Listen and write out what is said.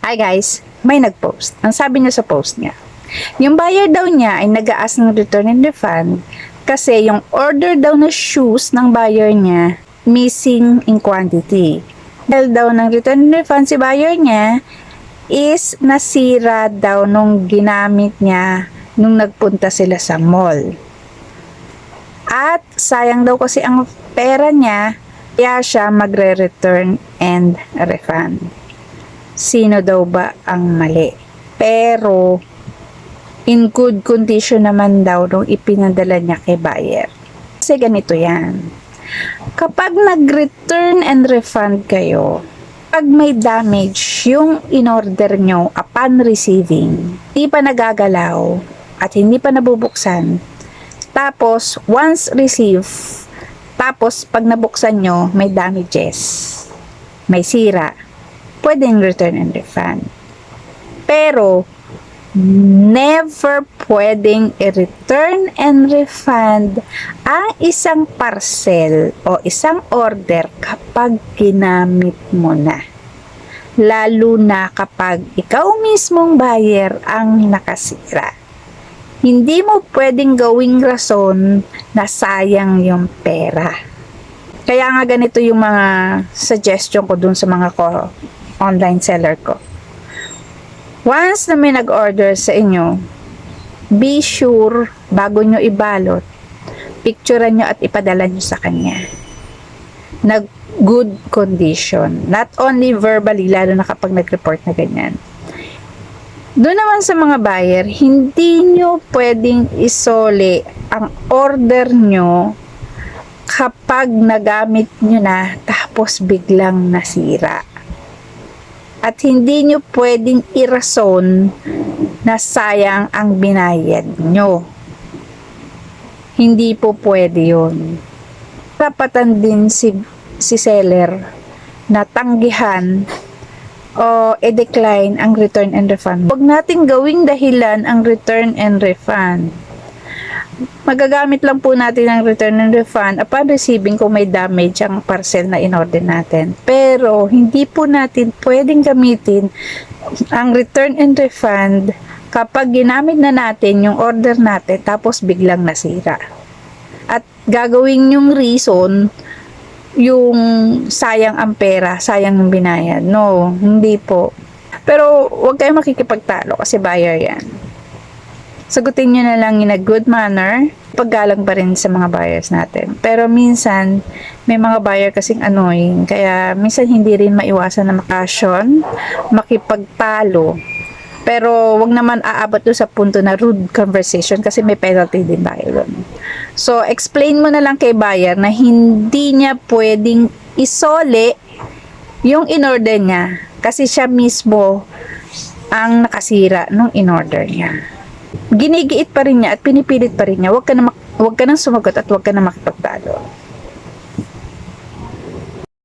Hi guys, may nag-post. Ang sabi niya sa post niya, yung buyer daw niya ay nag-aas ng return and refund kasi yung order daw na shoes ng buyer niya missing in quantity. Dahil daw ng return and refund si buyer niya is nasira daw nung ginamit niya nung nagpunta sila sa mall. At sayang daw kasi ang pera niya, kaya siya magre-return and refund. Sino daw ba ang mali? Pero, in good condition naman daw nung ipinadala niya kay buyer. Kasi ganito yan. Kapag nag-return and refund kayo, pag may damage yung in-order nyo upon receiving, hindi pa nagagalaw at hindi pa nabubuksan, tapos once receive, tapos pag nabuksan nyo, may damages, may sira, pwedeng return and refund. Pero, never pwedeng i-return and refund ang isang parcel o isang order kapag ginamit mo na. Lalo na kapag ikaw mismong buyer ang nakasira. Hindi mo pwedeng gawing rason na sayang yung pera. Kaya nga ganito yung mga suggestion ko dun sa mga ko, online seller ko. Once na may nag-order sa inyo, be sure bago nyo ibalot, picturean nyo at ipadala nyo sa kanya. Na good condition. Not only verbally, lalo na kapag nag-report na ganyan. Doon naman sa mga buyer, hindi nyo pwedeng isole ang order nyo kapag nagamit nyo na tapos biglang nasira. At hindi nyo pwedeng irason na sayang ang binayad nyo. Hindi po pwede yun. Rapatan din si, si seller na tanggihan o i-decline ang return and refund. Huwag nating gawing dahilan ang return and refund. Magagamit lang po natin ang return and refund upon receiving kung may damage ang parcel na in-order natin. Pero, hindi po natin pwedeng gamitin ang return and refund kapag ginamit na natin yung order natin tapos biglang nasira. At gagawin yung reason yung sayang ang pera, sayang yung binayad. No, hindi po. Pero huwag kayong makikipagtalo kasi buyer yan. Sagutin nyo na lang in a good manner. Paggalang pa rin sa mga buyers natin. Pero minsan, may mga buyer kasing annoying. Kaya minsan hindi rin maiwasan na makasyon, makipagtalo. Pero wag naman aabot doon sa punto na rude conversation kasi may penalty din tayo doon. So, explain mo na lang kay buyer na hindi niya pwedeng isole yung in-order niya kasi siya mismo ang nakasira nung in-order niya. Ginigiit pa rin niya at pinipilit pa rin niya. Huwag ka na, huwag ka nang sumagot at huwag ka na makipagtalo.